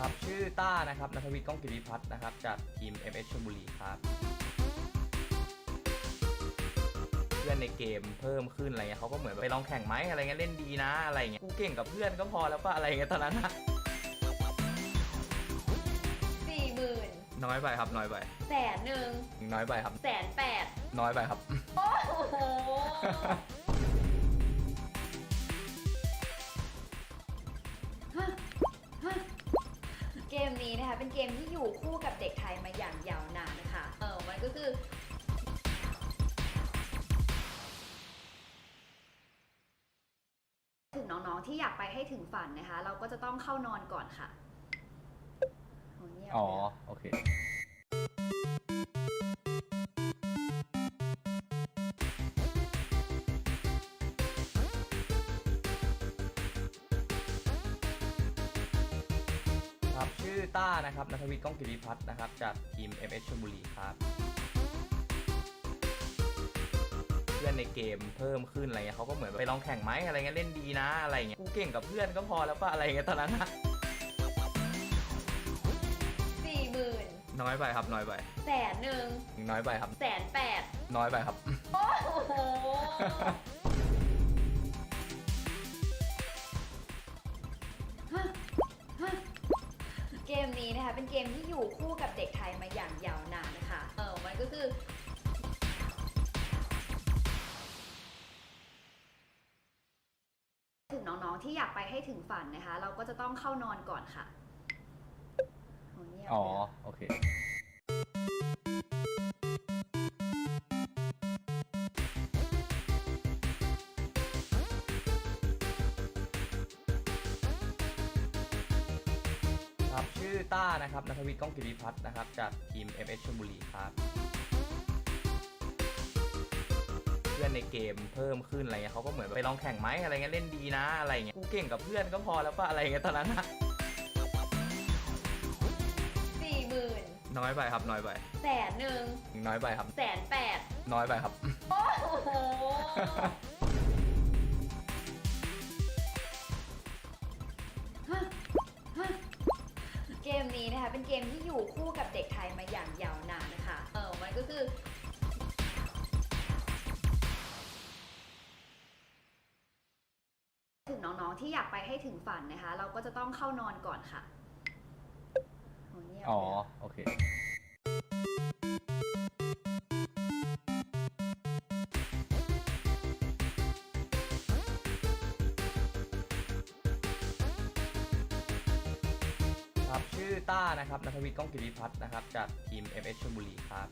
ครับ ชื่อต้านะครับนัทวิทย์ก้องกิติพัฒน์นะครับ จากทีม f s ชลบุรีครับ เพื่อนในเกมเพิ่มขึ้นอะไรเงี้ยเขาก็เหมือนไปลองแข่งไหมอะไรเงี้ยเล่นดีนะอะไรเงี้ยกูเก่งกับเพื่อนก็พอแล้วก็อะไรเงี้ยตอนนั้นนะสี่หมื่นน้อยไปครับน้อยไปแสนหนึ่งน้อยไปครับแสนแปดน้อยไปครับ โอ้โห เกมนี้นะคะเป็นเกมที่อยู่คู่กับเด็กไทยมาอย่างยาวนานนะคะเออมันก็คือถึงน้องๆที่อยากไปให้ถึงฝันนะคะ เราก็จะต้องเข้านอนก่อนค่ะโหเงียบอ๋อ เลยอะโอเคานะครับนัทวิทย์ก้องกิติพัฒน์นะครับ จากทีม f s ชลบุรีครับเพื่อนในเกมเพิ่มขึ้นอะไรเงี้ยเขาก็เหมือนไปลองแข่งไหมอะไรเงี้ยเล่นดีนะอะไรเงี้ยกูเก่งกับเพื่อนก็พอแล้วก็อะไรเงี้ยตอนนั้นนะสี่หมื่นน้อยไปครับน้อยไปแสนหนึ่งน้อยไปครับแสนแปดน้อยไปครับ โอ้โห เกมนี้นะคะเป็นเกมที่อยู่คู่กับเด็กไทยมาอย่างยาวนานนะคะเออมันก็คือ ถึงน้องๆที่อยากไปให้ถึงฝันนะคะ เราก็จะต้องเข้านอนก่อนค่ะโหเงียบอ๋อ เลยอะโอเค อต้านะครับนัทวิทย์ก้องกิติพัฒน์นะครับ จากทีม f s ชลบุรีครับ เพื่อนในเกมเพิ่มขึ้นอะไรเงี้ยเขาก็เหมือนไปลองแข่งไหมอะไรเงี้ยเล่นดีนะอะไรเงี้ยกูเก่งกับเพื่อนก็พอแล้วก็อะไรเงี้ยตอนนั้นนะสี่หมื่นน้อยไปครับน้อยไป แสนหนึ่งน้อยไปครับ แสนแปดน้อยไปครับ โอ้โห นี้นะคะ เป็นเกมที่อยู่คู่กับเด็กไทยมาอย่างยาวนานนะคะ เออมันก็คือถึงน้องๆที่อยากไปให้ถึงฝันนะคะ เราก็จะต้องเข้านอนก่อนค่ะโหเงียบอ๋อ เลยอะโอเค ชื่อต้านะครับนัทวิทย์ก้องกิติพัฒน์นะครับ จากทีม f s ชลบุรีครับ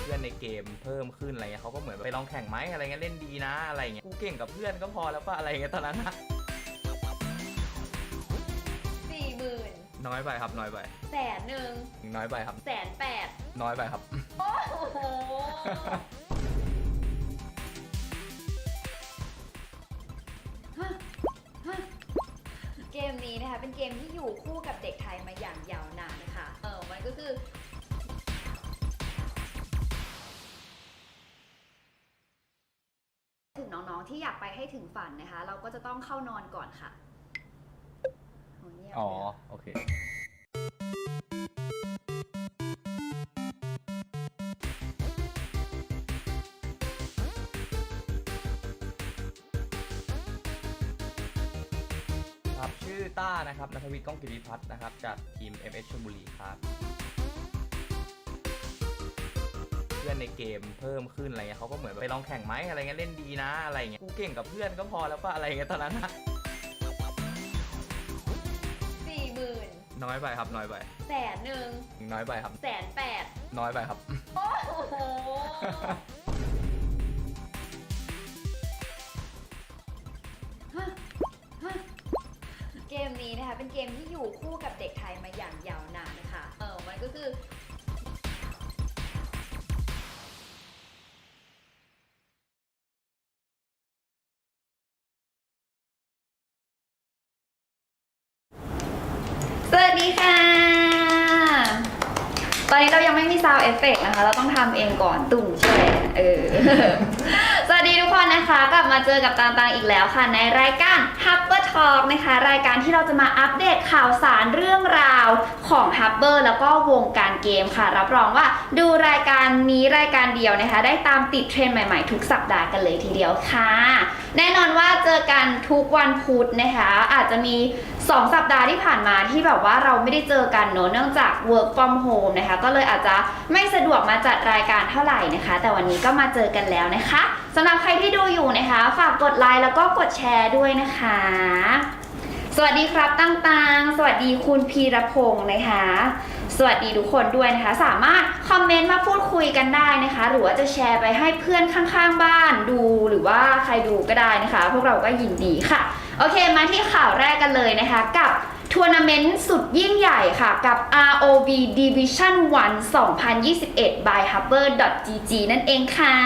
เพื่อนในเกมเพิ่มขึ้นอะไรเงี้ยเขาก็เหมือนไปลองแข่งไหมอะไรเงี้ยเล่นดีนะอะไรเงี้ยกูเก่งกับเพื่อนก็พอแล้วก็อะไรเงี้ยตอนนั้นนะสี่หมื่นน้อยไปครับน้อยไปแสนหนึ่งน้อยไปครับ แสนแปดน้อยไปครับ โอ้โห เกมนี้นะคะเป็นเกมที่อยู่คู่กับเด็กไทยมาอย่างยาวนานนะคะเออมันก็คือถึงน้องๆที่อยากไปให้ถึงฝันนะคะ เราก็จะต้องเข้านอนก่อนค่ะโหเงียบอ๋อเลยอะ โอเค ต้านะครับนัทวิทย์ก้องกิติพัฒน์นะครับจากทีม f s ชลบุรีครับเพื่อนในเกมเพิ่มขึ้นอะไรเงี้ยเขาก็เหมือนไปลองแข่งไหมอะไรเงี้ยเล่นดีนะอะไรเงี้ยกูเก่งกับเพื่อนก็พอแล้วก็อะไรเงี้ยตอนนั้นนะสี่หมื่นน้อยไปครับน้อยไปแสนหนึ่งน้อยไปครับแสนแปดน้อยไปครับ โอ้โห นะคะเป็นเกมที่อยู่คู่กับเด็กไทยมาอย่างยาวนานนะคะเออมันก็คือ ซาวเอฟเฟกนะคะ เราต้องทำเองก่อนตุ่มใช่ไหมเออ สวัสดีทุกคนนะคะ กลับมาเจอกับตางตางอีกแล้วค่ะ ในรายการ h u b b e r Talk นะคะ รายการที่เราจะมาอัปเดตข่าวสารเรื่องราวของ h u b b e r แล้วก็วงการเกมค่ะ รับรองว่าดูรายการนี้รายการเดียวนะคะ ได้ตามติดเทรนด์ใหม่ๆ ทุกสัปดาห์กันเลยทีเดียวค่ะ แน่นอนว่าเจอกันทุกวันพุธนะคะ อาจจะมี2สัปดาห์ที่ผ่านมาที่แบบว่าเราไม่ได้เจอกันเนอะเนื่องจาก work from home นะคะ ก็เลยอาจจะไม่สะดวกมาจัดรายการเท่าไหร่นะคะ แต่วันนี้ก็มาเจอกันแล้วนะคะสำหรับใครที่ดูอยู่นะคะ ฝากกดไลค์แล้วก็กดแชร์ด้วยนะคะ สวัสดีครับตั้งตางสวัสดีคุณพีรพงศ์นะคะ สวัสดีทุกคนด้วยนะคะ สามารถคอมเมนต์มาพูดคุยกันได้นะคะ หรือว่าจะแชร์ไปให้เพื่อนข้างๆบ้านดูหรือว่าใครดูก็ได้นะคะ พวกเราก็ยินดีค่ะ โอเคมาที่ข่าวแรกกันเลยนะคะ กับ ทัวร์นาเมนต์สุดยิ่งใหญ่ค่ะกับ ROV Division 1 2021 by Hubber.gg นั่นเองค่ะ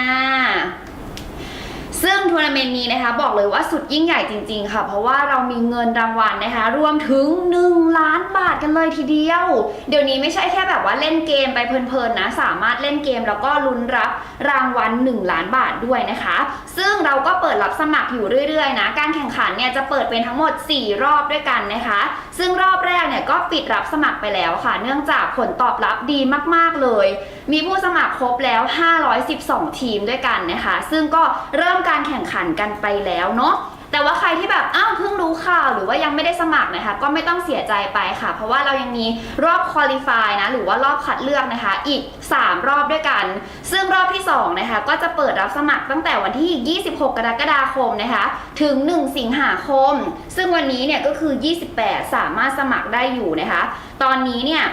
ซึ่งทัวร์นาเมนต์นี้นะคะบอกเลยว่าสุดยิ่งใหญ่จริง ๆ ค่ะ เพราะว่าเรามีเงินรางวัลนะคะ รวมถึง 1 ล้านบาทกันเลยทีเดียว เดี๋ยวนี้ไม่ใช่แค่แบบว่าเล่นเกมไปเพลินๆนะ สามารถเล่นเกมแล้วก็ลุ้นรับรางวัล 1 ล้านบาทด้วยนะคะ ซึ่งเราก็เปิดรับสมัครอยู่เรื่อยๆนะ การแข่งขันเนี่ยจะเปิดเป็นทั้งหมด 4 รอบด้วยกันนะคะ ซึ่งรอบแรกเนี่ยก็ปิดรับสมัครไปแล้วค่ะ เนื่องจากผลตอบรับดีมากๆเลย มีผู้สมัครครบแล้ว 512 ทีมด้วยกันนะคะ ซึ่งก็เริ่มการแข่งขันกันไปแล้วเนาะแต่ว่าใครที่แบบอ้าวเพิ่งรู้ข่าวหรือว่ายังไม่ได้สมัครนะคะ ก็ไม่ต้องเสียใจไปค่ะ เพราะว่าเรายังมีรอบคุริฟายนะ หรือว่ารอบคัดเลือกนะคะ อีก 3 รอบด้วยกัน ซึ่งรอบที่2นะคะก็จะเปิดรับสมัครตั้งแต่วันที่ 26 กรกฎาคมนะคะ ถึง 1 สิงหาคม ซึ่งวันนี้เนี่ยก็คือ 28 สามารถสมัครได้อยู่นะคะ ตอนนี้เนี่ย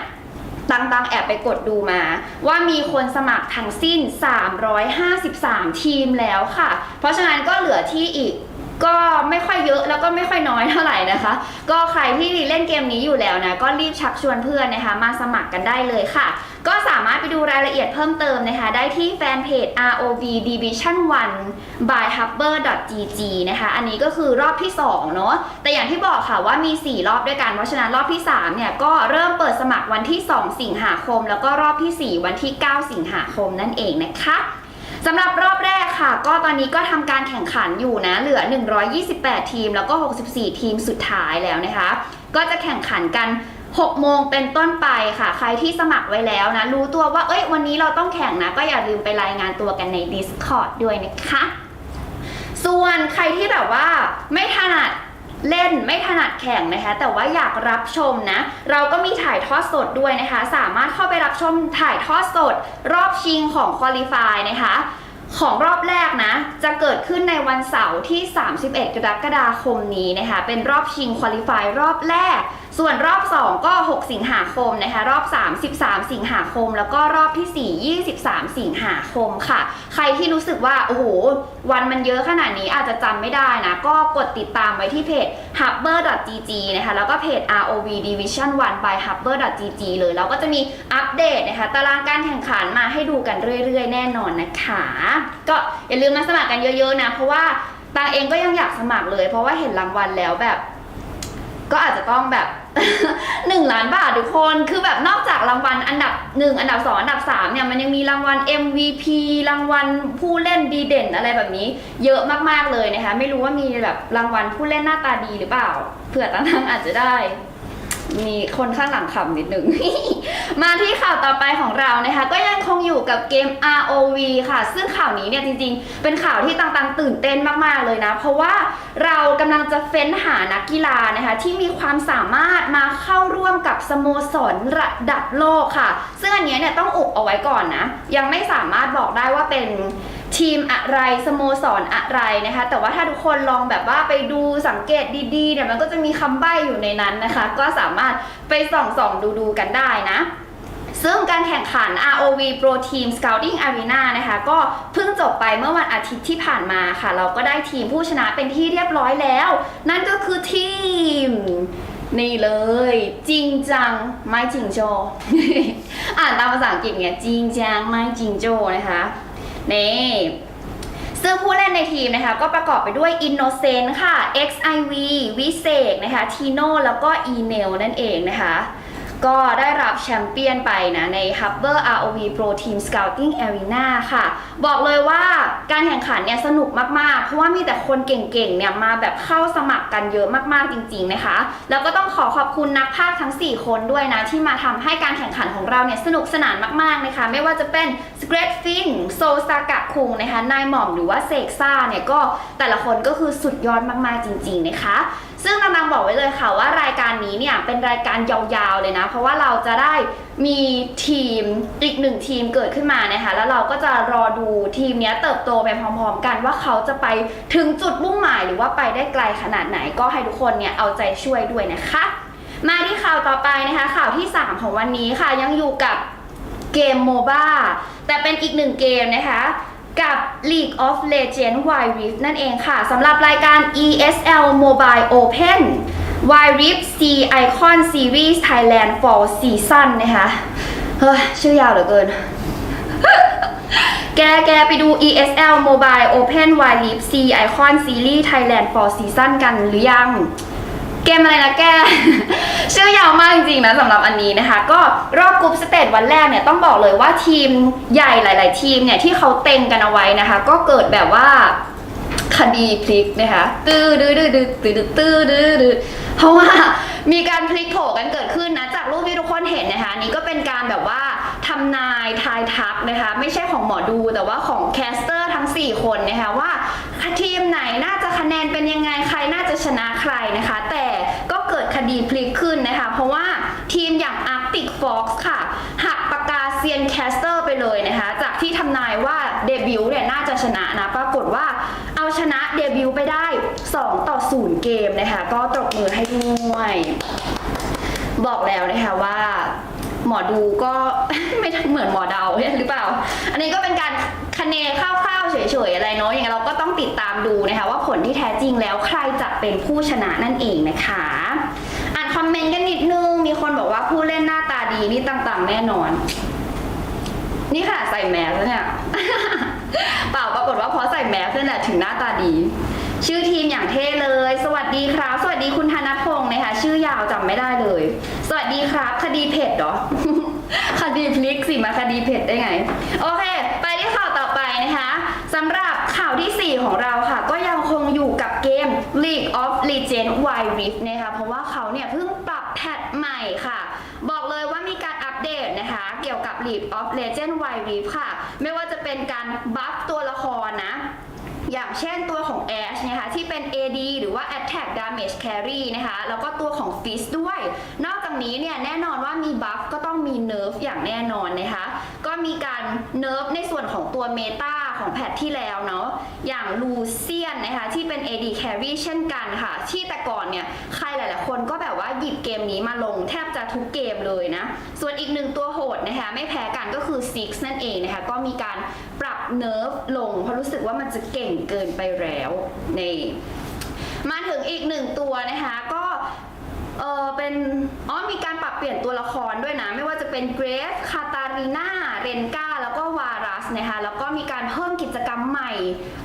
ตังตังแอบไปกดดูมา ว่ามีคนสมัครทั้งสิ้น 353 ทีมแล้วค่ะ เพราะฉะนั้นก็เหลือที่อีก ก็ไม่ค่อยเยอะแล้วก็ไม่ค่อยน้อยเท่าไหร่นะคะ ก็ใครที่เล่นเกมนี้อยู่แล้วนะก็รีบชักชวนเพื่อนนะคะ มาสมัครกันได้เลยค่ะ ก็สามารถไปดูรายละเอียดเพิ่มเติมนะคะ ได้ที่แฟนเพจ ROV Division 1 by Hubber.gg นะคะ อันนี้ก็คือรอบที่2เนาะแต่อย่างที่บอกค่ะว่ามี 4 รอบด้วยกัน เพราะฉะนั้นรอบที่3เนี่ยก็เริ่มเปิดสมัครวันที่ 2 สิงหาคม แล้วก็รอบที่ 4 วันที่ 9 สิงหาคมนั่นเองนะคะ สำหรับรอบแรกค่ะ ก็ตอนนี้ก็ทำการแข่งขันอยู่นะ เหลือ 128 ทีม แล้วก็ 64 ทีมสุดท้ายแล้วนะคะ ก็จะแข่งขันกัน 6 โมงเป็นต้นไปค่ะ ใครที่สมัครไว้แล้วนะ รู้ตัวว่า เอ้ย วันนี้เราต้องแข่งนะ ก็อย่าลืมไปรายงานตัวกันใน Discord ด้วยนะคะ ส่วนใครที่แบบว่าไม่ถนัด เล่นไม่ถนัดแข่งนะคะ แต่ว่าอยากรับชมนะ เราก็มีถ่ายทอดสดด้วยนะคะ สามารถเข้าไปรับชมถ่ายทอดสด รอบชิงของค u a l i f y นะคะของรอบแรกนะ จะเกิดขึ้นในวันเสาร์ที่ 31 กรกฎาคมนี้นะคะ เป็นรอบชิงค u a l i f y รอบแรก ส่วนรอบ 2 ก็ 6 สิงหาคมนะคะ รอบ 3 13 สิงหาคม แล้วก็รอบที่ 4 23 สิงหาคมค่ะ ใครที่รู้สึกว่า โอ้โห วันมันเยอะขนาดนี้อาจจะจำไม่ได้นะ ก็กดติดตามไว้ที่เพจ hubber.gg นะคะ แล้วก็เพจ ROV Division 1 by hubber.gg เลย แล้วก็จะมีอัปเดตนะคะ ตารางการแข่งขันมาให้ดูกันเรื่อยๆ แน่นอนนะคะ ก็อย่าลืมมาสมัครกันเยอะๆนะ เพราะว่าตางเองก็ยังอยากสมัครเลย เพราะว่าเห็นรางวัลแล้วแบบ ก็อาจจะต้องแบบ 1 ล้านบาททุกคนคือแบบนอกจากรางวัลอันดับ 1 อันดับ 2 อันดับ3เนี่ยมันยังมีรางวัล MVP รางวัลผู้เล่นดีเด่นอะไรแบบนี้ เยอะมากๆเลยนะคะ ไม่รู้ว่ามีแบบรางวัลผู้เล่นหน้าตาดีหรือเปล่าเผื่อตั้งๆอาจจะได้ มีคนข้างหลังขำนิดหนึ่งมาที่ข่าวต่อไปของเรานะคะ ก็ยังคงอยู่กับเกม ROV ค่ะ ซึ่งข่าวนี้เนี่ยจริงๆ เป็นข่าวที่ต่างๆ ตื่นเต้นมากๆเลยนะ เพราะว่าเรากำลังจะเฟ้นหานักกีฬานะคะที่มีความสามารถมาเข้าร่วมกับสโมสรระดับโลกค่ะ ซึ่งอันนี้เนี่ยต้องอุบเอาไว้ก่อนนะ ยังไม่สามารถบอกได้ว่าเป็น ทีมอะไรสโมสรอะไรนะคะ แต่ว่าถ้าทุกคนลองแบบว่าไปดูสังเกตดีๆเนี่ยมันก็จะมีคำใบ้อยู่ในนั้นนะคะ ก็สามารถไปส่องๆดูๆกันได้นะซึ่งการแข่งขัน ROV Pro Team Scouting Arena นะคะ ก็เพิ่งจบไปเมื่อวันอาทิตย์ที่ผ่านมาค่ะ เราก็ได้ทีมผู้ชนะเป็นที่เรียบร้อยแล้ว นั่นก็คือทีม นี่เลย จริงจัง ไม่จริงโจ อ่านตามภาษาอังกฤษไงจริงจัง ไม่จริงโจนะคะ นี่ซึ่งผู้เล่นในทีมนะคะก็ประกอบไปด้วย Innocent ค่ะ XIV วิเศษนะคะทีโนแล้วก็ e n e l นั่นเองนะคะ ก็ได้รับแชมเปี้ยนไปนะใน h u b b e r ROV Pro Team Scouting Arena ค่ะ บอกเลยว่าการแข่งขันเนี่ยสนุกมากๆ เพราะว่ามีแต่คนเก่งๆเนี่ยมาแบบเข้าสมัครกันเยอะมากๆจริง ๆนะคะ แล้วก็ต้องขอขอบคุณนักพากทั้ง 4 คนด้วยนะ ที่มาทำให้การแข่งขันของเราเนี่ยสนุกสนานมากๆนะคะ ไม่ว่าจะเป็น s g r e t f i n โซซากะคุงนะคะนายหม่อมหรือว่าเซกซ่าเนี่ยก็แต่ละคนก็คือสุดยอดมากๆจริง ๆนะคะ ซึ่งนางๆบอกไว้เลยค่ะว่ารายการนี้เนี่ยเป็นรายการยาวๆเลยนะ เพราะว่าเราจะได้มีทีมอีกหนึ่งทีมเกิดขึ้นมานะคะ แล้วเราก็จะรอดูทีมเนี้ยเติบโตไปพร้อมๆ กันว่าเขาจะไปถึงจุดมุ่งหมายหรือว่าไปได้ไกลขนาดไหน ก็ให้ทุกคนเนี่ยเอาใจช่วยด้วยนะคะ มาที่ข่าวต่อไปนะคะข่าวที่ 3 ของวันนี้ค่ะยังอยู่กับเกมโมบ้าแต่เป็นอีกหนึ่งเกมนะคะ กับ League of Legends Wild Rift นั่นเองค่ะสำหรับรายการ ESL Mobile Open Wild Rift C Icon Series Thailand Fall Season นะคะเฮ้ยชื่อยาวเหลือเกิน แกแกไปดู ESL Mobile Open Wild Rift C Icon Series Thailand Fall Season กันหรือยัง เกมอะไรนะแก ชื่อยาวมากจริงๆนะสำหรับอันนี้นะคะ ก็รอบกรุ๊ปสเตจวันแรกเนี่ยต้องบอกเลยว่าทีมใหญ่หลาย ๆ ทีมเนี่ยที่เขาเต็งกันเอาไว้นะคะ ก็เกิดแบบว่าคดีพลิกนะคะตื้อดื้อดื้อดื้อตื้อดื้อตื้อดื้อดื้อเพราะว่ามีการพลิกโผกันเกิดขึ้นนะจากรูปที่ทุกคนเห็นนะคะนนี้ก็เป็นการแบบว่า ทำนายทายทักนะคะ ไม่ใช่ของหมอดูแต่ว่าของแคสเตอร์ทั้ง 4 คนนะคะว่าทีมไหนน่าจะคะแนนเป็นยังไงใครน่าจะชนะใครนะคะ แต่ก็เกิดคดีพลิกขึ้นนะคะ เพราะว่าทีมอย่าง Arctic Fox ค่ะ หักปากกาเซียนแคสเตอร์ไปเลยนะคะ จากที่ทำนายว่าเดบิวต์เนี่ยน่าจะชนะนะปรากฏว่าเอาชนะเดบิวต์ไปได้ 2 ต่อ 0 เกมนะคะ ก็ตบมือให้ด้วย บอกแล้วนะคะว่า หมอดูก็ ไม่ทันเหมือนหมอเดาหรือเปล่า อันนี้ก็เป็นการคะเนคร่าวๆเฉยๆอะไรเนาะอย่างเราก็ต้องติดตามดูนะคะว่าผลที่แท้จริงแล้วใครจะเป็นผู้ชนะนั่นเองนะคะ อ่านคอมเมนต์กันนิดนึง มีคนบอกว่าผู้เล่นหน้าตาดีนี่ต่างๆ แน่นอน นี่ค่ะใส่แมสแล้วเนี่ย เปล่าปรากฏว่าเพราะใส่แมสเนั่นแหละถึงหน้าตาดี ชื่อทีมอย่างเท่เลย สวัสดีครับ สวัสดีคุณธนพงศ์นะคะ ชื่อยาวจำไม่ได้เลย สวัสดีครับ คดีเผ็ดเหรอ คดีพลิกสิมาคดีเผ็ดได้ไง โอเค ไปที่ข่าวต่อไปนะคะสำหรับข่าวทีสี่ 4 ของเราค่ะ ก็ยังคงอยู่กับเกม League of Legends Wild Rift นะคะ เพราะว่าเขาเนี่ยเพิ่งปรับแพทใหม่ค่ะ บอกเลยว่ามีการอัปเดตนะคะ เกี่ยวกับ League of Legends Wild Rift ค่ะ ไม่ว่าจะเป็นการบัฟตัวละครนะ อย่างเช่นตัวของ Ash นะคะที่เป็น AD หรือว่า Attack Damage Carry นะคะแล้วก็ตัวของ f i s ด้วย นอกจากนี้เนี่ยแน่นอนว่ามีบัฟก็ต้องมี Nerf อย่างแน่นอนนะคะก็มีการ Nerf ในส่วนของตัวเมตาของแพทที่แล้วเนาะอย่างลูเซียนนะคะที่เป็น AD Carry เช่นกันค่ะ ที่แต่ก่อนเนี่ยใครห คนก็แบบว่าหยิบเกมนี้มาลงแทบจะทุกเกมเลยนะ ส่วนอีกหนึ่งตัวโหดนะคะไม่แพ้กันก็คือ Six นั่นเองนะคะ ก็มีการปรับเนิร์ฟลง เพราะรู้สึกว่ามันจะเก่งเกินไปแล้วนี่มาถึงอีกหนึ่งตัวนะคะก็ เออเป็นอ๋อมีการปรับเปลี่ยนตัวละครด้วยนะ ไม่ว่าจะเป็นเกรฟคาตาลีนาเรนกาแล้วก็วารัสนะคะแล้วก็มีการเพิ่มกิจกรรมใหม่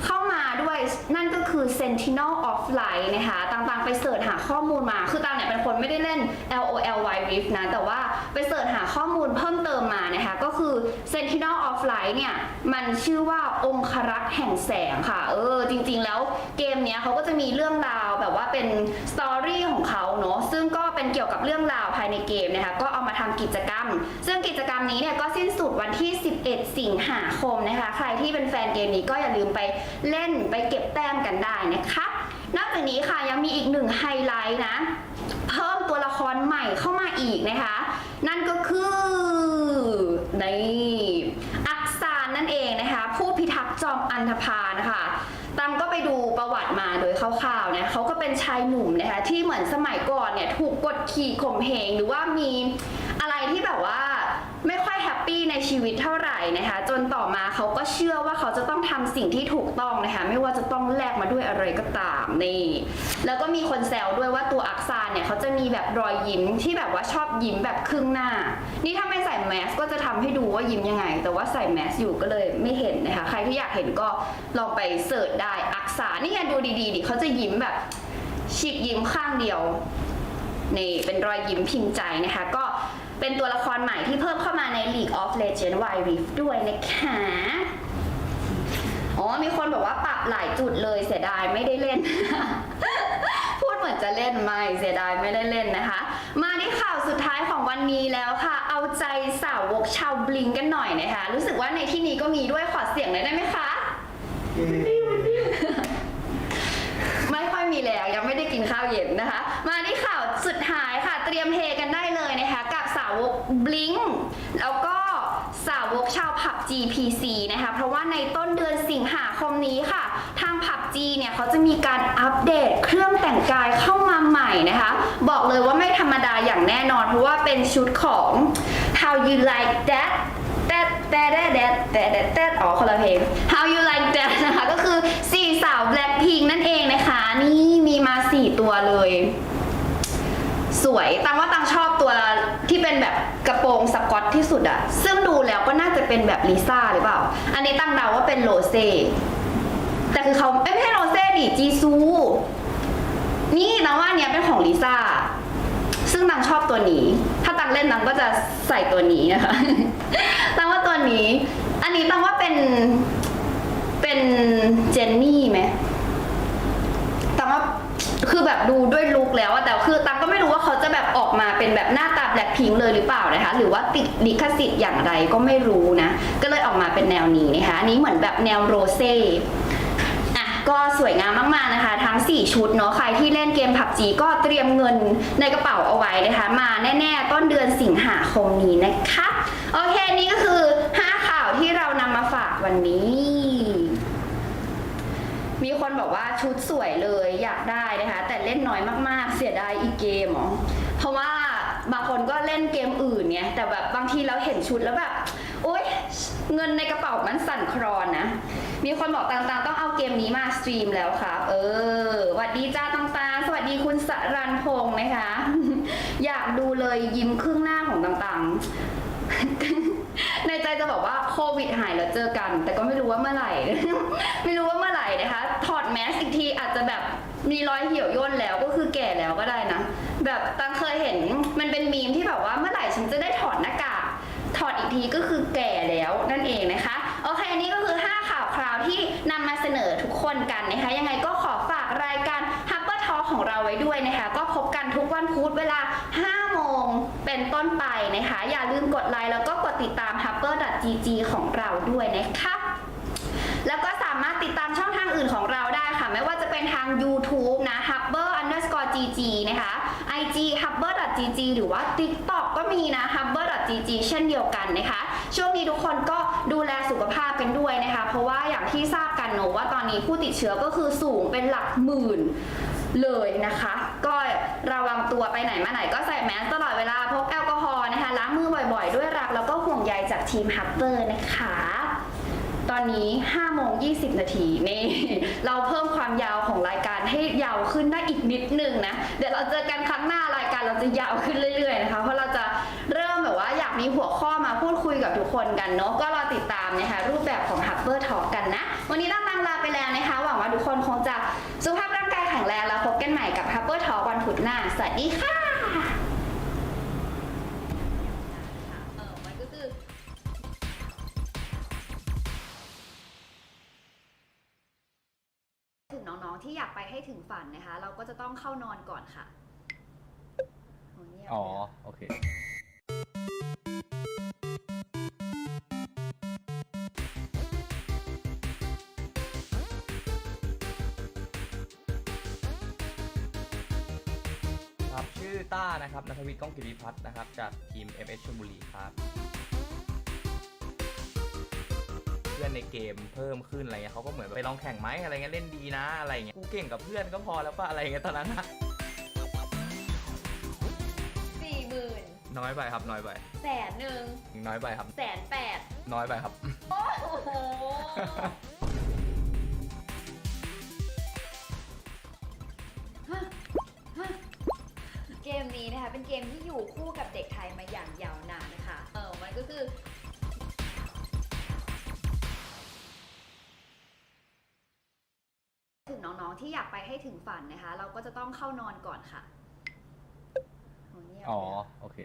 เข้ามาด้วยนั่นก็คือ Sentinel of Light นะคะต่างๆไปเสิร์ชหาข้อมูลมาคือตางเนี่ยเป็นคนไม่ได้เล่น LOL Wild Rift นะ แต่ว่าไปเสิร์ชหาข้อมูลเพิ่มเติมมานะคะก็คือ Sentinel of Light เนี่ย มันชื่อว่าองครักษ์แห่งแสงค่ะ เออ จริง ๆ แล้วเกมเนี้ยเขาก็จะมีเรื่องราวแบบว่าเป็นสตอรี่ของเขาเนาะ ซึ่งก็เป็นเกี่ยวกับเรื่องราวภายในเกมนะคะ ก็เอามาทำกิจกรรม ซึ่งกิจกรรมนี้เนี่ยก็สิ้นสุดวันที่ 11 สิงหาคมนะคะ ใครที่เป็นแฟนเกมนี้ก็อย่าลืมไปเล่นไปเก็บแต้มกันได้นะคะนอกจากนี้ค่ะยังมีอีกหนึ่งไฮไลท์นะ เพิ่มตัวละครใหม่เข้ามาอีกนะคะ นั่นก็คือในอักษานนั่นเองนะคะ ผู้พิทักษ์จ อันธพานะคะตัมก็ไปดูประวัติมาโดยคร่าวๆเนี่ยเขาก็เป็นชายหนุ่มนะคะที่เหมือนสมัยก่อนเนี่ยถูกกดขี่ข่มเหงหรือว่ามีอะไรที่แบบว่าไม่ค่อยแฮปปี้ในชีวิตเท่าไหร่นะคะจนต่อมาเขาก็เชื่อว่าเขาจะต้องทำสิ่งที่ถูกต้องนะคะไม่ว่าจะต้องแลกมาด้วยอะไรก็ตามนี่แล้วก็มีคนแซวด้วยว่าตัวอักษานเนี่ยเขาจะมีแบบรอยยิ้มที่แบบว่าชอบยิ้มแบบครึ่งหน้า นี่ถ้าไม่ แมสก็จะทำให้ดูว่ายิ้มยังไง แต่ว่าใส่แมสอยู่ก็เลยไม่เห็นนะคะ ใครที่อยากเห็นก็ลองไปเสิร์ชได้อักษานี่ไงดูดีๆดิเขาจะยิ้มแบบฉีกยิ้มข้างเดียวนี่เป็นรอยยิ้มพิมพ์ใจนะคะ ก็เป็นตัวละครใหม่ที่เพิ่มเข้ามาใน League of Legends Wild Rift ด้วยนะคะอ๋อมีคนบอกว่าปรับหลายจุดเลยเสียดายไม่ได้เล่น เหมือนจะเล่นไม่เสียดายไม่ได้เล่นนะคะ มาที่ข่าวสุดท้ายของวันนี้แล้วค่ะ เอาใจสาวกชาวบลิงกันหน่อยนะคะ รู้สึกว่าในที่นี้ก็มีด้วยขอเสียงหน่อยได้ไหมคะไม่ค่อยมีแล้วยังไม่ได้กินข้าวเย็นนะคะ มาที่ข่าวสุดท้ายค่ะ เตรียมเฮกันได้เลยนะคะ กับสาวกบลิงแล้วก็ สาวกชาวผับ GPC นะคะ เพราะว่าในต้นเดือนสิงหาคมนี้ค่ะ ทางผับ G เนี่ยเขาจะมีการอัปเดตเครื่องแต่งกายเข้ามาใหม่นะคะ บอกเลยว่าไม่ธรรมดาอย่างแน่นอน เพราะว่าเป็นชุดของ How You Like That แต่แต่แต่แต่แต่แต่แต่อ๋อคนละเพลง How You Like That นะคะ ก็คือสี่สาว Blackpink นั่นเองนะคะ นี่มีมาสี่ตัวเลย สวยตังว่าตังชอบตัว ที่เป็นแบบกระโปรงสกอตที่สุดอะซึ่งดูแล้วก็น่าจะเป็นแบบลิซ่าหรือเปล่า อันนี้ตั้งเดาว่าเป็นโรเซ่แต่คือเขาเอ้ยไม่ใช่โรเซ่ดิจีซู นี่ตังว่านเนี้ยเป็นของลิซ่าซึ่งตังชอบตัวนี้ ถ้าตังเล่นตังก็จะใส่ตัวนี้นะคะตังว่าตัวนี้ อันนี้ตังว่าเป็นเป็นเจนนี่ไหมตังว่าคือแบบดูด้วยลุคแล้วอะแต่คือตังก็ไม่รู้ว่าเขาจะแบบออกมาเป็นแบบหน้า แบล็คพิงเลยหรือเปล่านะคะ หรือว่าติดลิขสิทธิ์อย่างไรก็ไม่รู้นะ ก็เลยออกมาเป็นแนวนี้นะคะอันนี้เหมือนแบบแนวโรเซ่อะก็สวยงามมากๆนะคะ ทั้ง 4 ชุดเนาะใครที่เล่นเกมผับจีก็เตรียมเงินในกระเป๋าเอาไว้นะคะ มาแน่ๆ ต้นเดือนสิงหาคมนี้นะคะ โอเค นี่ก็คือ 5 ข่าวที่เรานำมาฝากวันนี้ มีคนบอกว่าชุดสวยเลยอยากได้นะคะ แต่เล่นน้อยมากๆ เสียดายอีกเกมเหรอเพราะว่า บางคนก็เล่นเกมอื่นไงแต่แบบบางทีเราเห็นชุดแล้วแบบโอ๊ยเงินในกระเป๋ามันสั่นคลอนนะ มีคนบอกต่างๆ ต้องเอาเกมนี้มาสตรีมแล้วครับ เออสวัสดีจ้าต่างๆ สวัสดีคุณสรันพงศ์นะคะ อยากดูเลยยิ้มครึ่งหน้าของต่างๆ ในใจจะบอกว่าโควิดหายแล้วเจอกัน แต่ก็ไม่รู้ว่าเมื่อไหร่ ไม่รู้ว่าเมื่อไหร่นะคะ ถอดแมสอีกทีอาจจะแบบมีรอยเหี่ยวย่นแล้วก็คือแก่แล้วก็ได้นะ แบบตังเคยเห็นมันเป็นมีมที่แบบว่าเมื่อไหร่ฉันจะได้ถอดหน้ากากถอดอีกทีก็คือแก่แล้วนั่นเองนะคะโอเคอันนี้ก็คือ 5 ข่าวคราวที่นำมาเสนอทุกคนกันนะคะ ยังไงก็ขอฝากรายการ h u b b e r Talk ของเราไว้ด้วยนะคะ ก็พบกันทุกวันพุธเวลา 5 โมงเป็นต้นไปนะคะ อย่าลืมกดไลค์แล้วก็กดติดตาม h u b b e r gg ของเราด้วยนะคะแล้วก็สามารถติดตามช่องทางอื่นของเราได้ค่ะ ไม่ว่าจะเป็นทาง YouTube นะ hubber underscore gg นะคะ Hubber gg หรือว่า TikTok ก็มีนะ hubber gg เช่นเดียวกันนะคะ ช่วงนี้ทุกคนก็ดูแลสุขภาพกันด้วยนะคะ เพราะว่าอย่างที่ทราบกันเนอะว่าตอนนี้ผู้ติดเชื้อก็คือสูงเป็นหลักหมื่นเลยนะคะ ก็ระวังตัวไปไหนมาไหนก็ใส่แมสตลอดเวลาพกแอลกอฮอล์นะคะ ล้างมือบ่อยๆ ด้วยรักแล้วก็ห่วงใยจากทีมฮับเปอร์นะคะ ตอนนี้5โมง20 นาทีนี่ เราเพิ่มความยาวของรายการให้ยาวขึ้นได้อีกนิดนึงนะ เดี๋ยวเราเจอกันครั้งหน้ารายการเราจะยาวขึ้นเรื่อยๆนะคะ เพราะเราจะเริ่มแบบว่าอยากมีหัวข้อมาพูดคุยกับทุกคนกันเนาะ ก็รอติดตามนะคะรูปแบบของ h u b b e r Talk กันนะ วันนี้ต้องลาลาไปแล้วนะคะ หวังว่าทุกคนคงจะสุขภาพร่างกายแข็งแรงแล้วพบกันใหม่กับ h u b b e r Talk วันพุธหน้า สวัสดีค่ะ 2 ที่อยากไปให้ถึงฝันนะคะ เราก็จะต้องเข้านอนก่อนค่ะอ๋อโอเค ครับ ชื่อต้านะครับนัทวิทย์ก้องกิริพัฒน์นะครับ จากทีม FS ชลบุรีครับ อนในเกมเพิ่มขึ้นอะไรเงี้ยเขาก็เหมือนไปลองแข่งไหมอะไรเงี้ยเล่นดีนะอะไรเงี้ยกูเก่งกับเพื่อนก็พอแล้วป่ะอะไรเงี้ยตอนนั้นนะสี่หมื่นน้อยไปครับน้อยไปแสนหนึ่งน้อยไปครับ แสนแปดน้อยไปครับ โอ้โห เกมนี้นะคะเป็นเกมที่อยู่คู่กับเด็กไทยมาอย่างยาวนานนะคะ เออมันก็คือ ที่อยากไปให้ถึงฝันนะคะ เราก็จะต้องเข้านอนก่อนค่ะโเงียบอ๋อ เลยะ โอเค